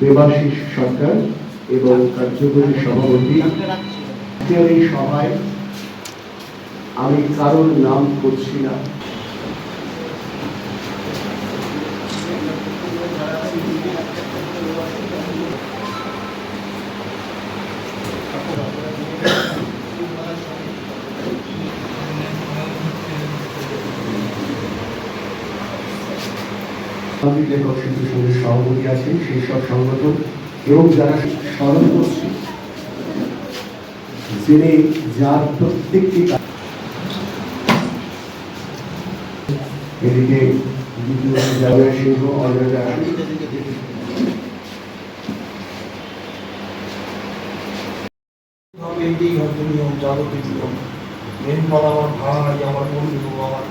দেবাশিস সরকার এবং কার্যকরী সভাপতি। এই সভায় আমি কারোর নাম করছি না। আমি লেখক শিল্পী সঙ্গে সভাপতি আছেন, সেই সব সংগঠন এবং যারা স্মরণ করছে যিনি যার প্রত্যেকটি এদিকে আমার আমার বন্ধু, আমার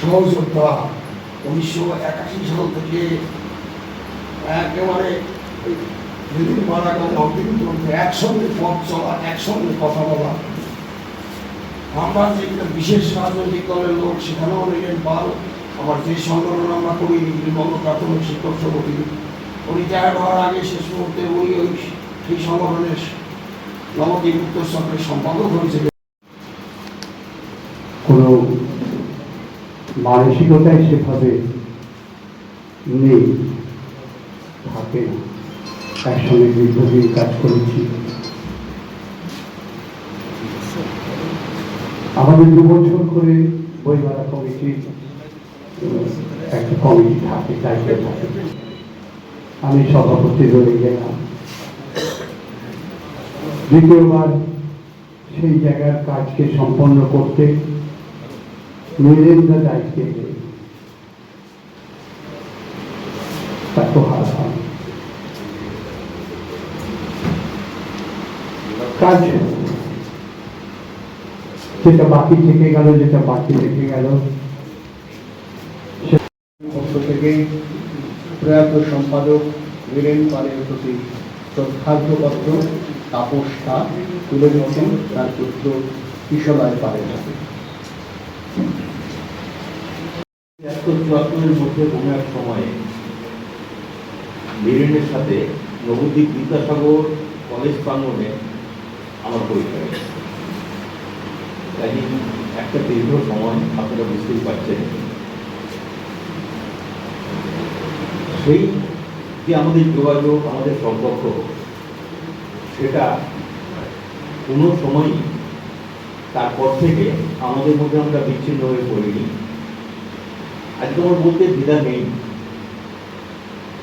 সহযোদ্ধা উনিশশো একাশি সাল থেকে একেবারে ওই যেদিন মারা গেল অদিন পর্যন্ত একসঙ্গে পথ চলা, একসঙ্গে কথা বলা। আমরা যে বিশেষ রাজনৈতিক দলের লোক, সেখানেও নিলেন পাল। আবার যে সংগঠন আমরা করি নির্মল প্রাথমিক শিক্ষক সমিতি, উনি ত্যাগ হওয়ার আগে শেষ মুহূর্তে উনি ওই সেই সংগঠনের নবদ্বীপ উত্তর চক্রের সম্পাদক হয়েছিলেন। কোনো মানসিকতায় সেভাবে নেই। থাকে। না একসঙ্গে দীর্ঘদিন কাজ করেছি। আমাদের দু বছর করে বইমেলা কমিটি একটা কমিটি থাকে, দায়িত্ব থাকে। আমি সভাপতি রয়ে গেলাম। দ্বিতীয়বার সেই জায়গার কাজকে সম্পন্ন করতে হারালাম কাজ যেটা বাকি থেকে গেল, যেটা বাকি থেকে গেল পক্ষ থেকে প্রয়াত সম্পাদক বীরেন পালের প্রতি তাপস তাপসটা তুলে দিচ্ছেন তার পুত্র কিশোরায় পালের চুয়াত্তরের মধ্যে কোনো এক সময়ে বীরেনের সাথে নবদ্বীপ বিদ্যাসাগর কলেজ প্রাঙ্গণে আমার পরিচয় তাই একটা দীর্ঘ সময় আপনারা বুঝতেই পারছেন সেই যে আমাদের যোগাযোগ আমাদের সম্পর্ক সেটা কোনো সময়ই তারপর থেকে আমাদের মধ্যে আমরা বিচ্ছিন্ন হয়ে পড়িনি। আজকে আমার বলতে দ্বিধা নেই।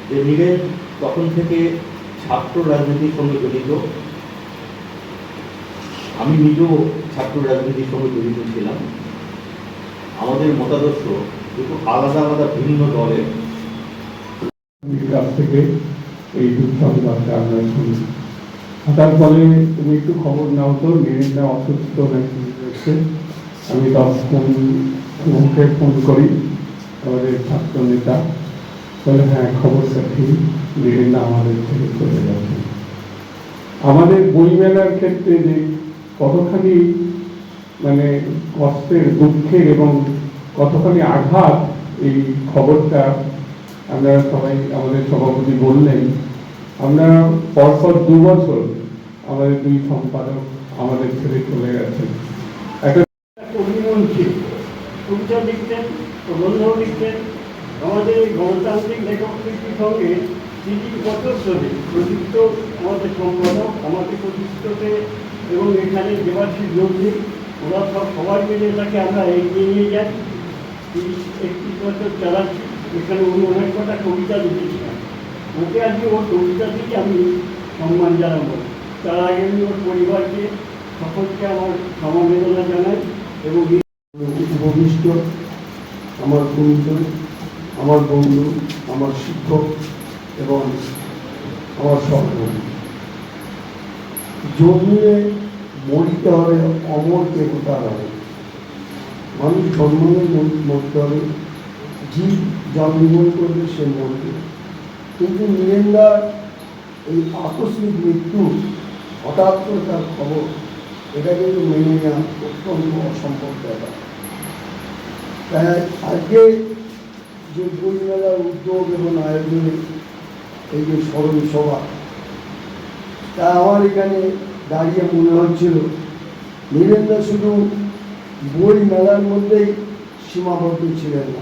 যে নীরেন তখন থেকে ছাত্র রাজনীতির সঙ্গে জড়িত। আমি নিজেও ছাত্র রাজনীতির সঙ্গে জড়িত ছিলাম। আমাদের মতাদর্শ একটু আলাদা আলাদা ভিন্ন দলের। কাছ থেকে এই শুনি। তারপরে তুমি একটু খবর নাও তো মেয়েটা অসুস্থ নাকি আমি মুখে ফোন করি। আমাদের ছাত্র নেতা বলে হ্যাঁ খবরটা ঠিক মেয়েটা আমাদের থেকে চলে গেছে। আমাদের বইমেলার ক্ষেত্রে যে কতখানি মানে কষ্টের, দুঃখের এবং কতখানি আঘাত, এই খবরটা আমরা সবাই, আমাদের সভাপতি বললেন। আমরা পরপর দু বছর আমাদের দুই সম্পাদক আমাদের ছেড়ে চলে গেছেন। একটা অভিমন ছিল কবিতা লিখতেন, প্রবন্ধও লিখতেন। আমাদের এই গণতান্ত্রিক লেখক শিল্পীর সঙ্গে তিরিশ বছর ধরে প্রযুক্ত আমাদের সম্পাদক, আমাদের প্রতিষ্ঠিততে এবং এখানে দেবাশিস নন্দী ওরা সব সবাই মিলে এটাকে আমরা এগিয়ে নিয়ে যাই। তিরিশ একত্রিশ বছর চালাচ্ছি, এখানে উনি অনেক কটা কবিতা লিখেছিলেন ওকে আজকে ওর কবিতা থেকে আমি সম্মান জানাব। তার আগে আমি ওর পরিবারকে, সকলকে আমার সমবেদনা জানাই এবং উপবিষ্ট আমার গুরুজন আমার বন্ধু, আমার শিক্ষক এবং আমার সহকর্মী। জন্মে মরিতে হবে অমর দেবতার হবে মানুষ জন্মে মর- মরতে হবে, জীব জন্মগ্রহণ করবে সে মরবে। কিন্তু নীরেন্দার এই আকস্মিক মৃত্যু হঠাৎ করে তার খবর, এটা কিন্তু মেনে নেওয়া অত্যন্ত ব্যাপার। তাই আজকে যে বইমেলার উদ্যোগ এবং আয়োজনে এই যে স্মরণ সভা তা আমার এখানে দাঁড়িয়ে মনে হচ্ছিল, নীরেন্দ্র শুধু বই মেলার মধ্যেই সীমাবদ্ধ ছিলেন না।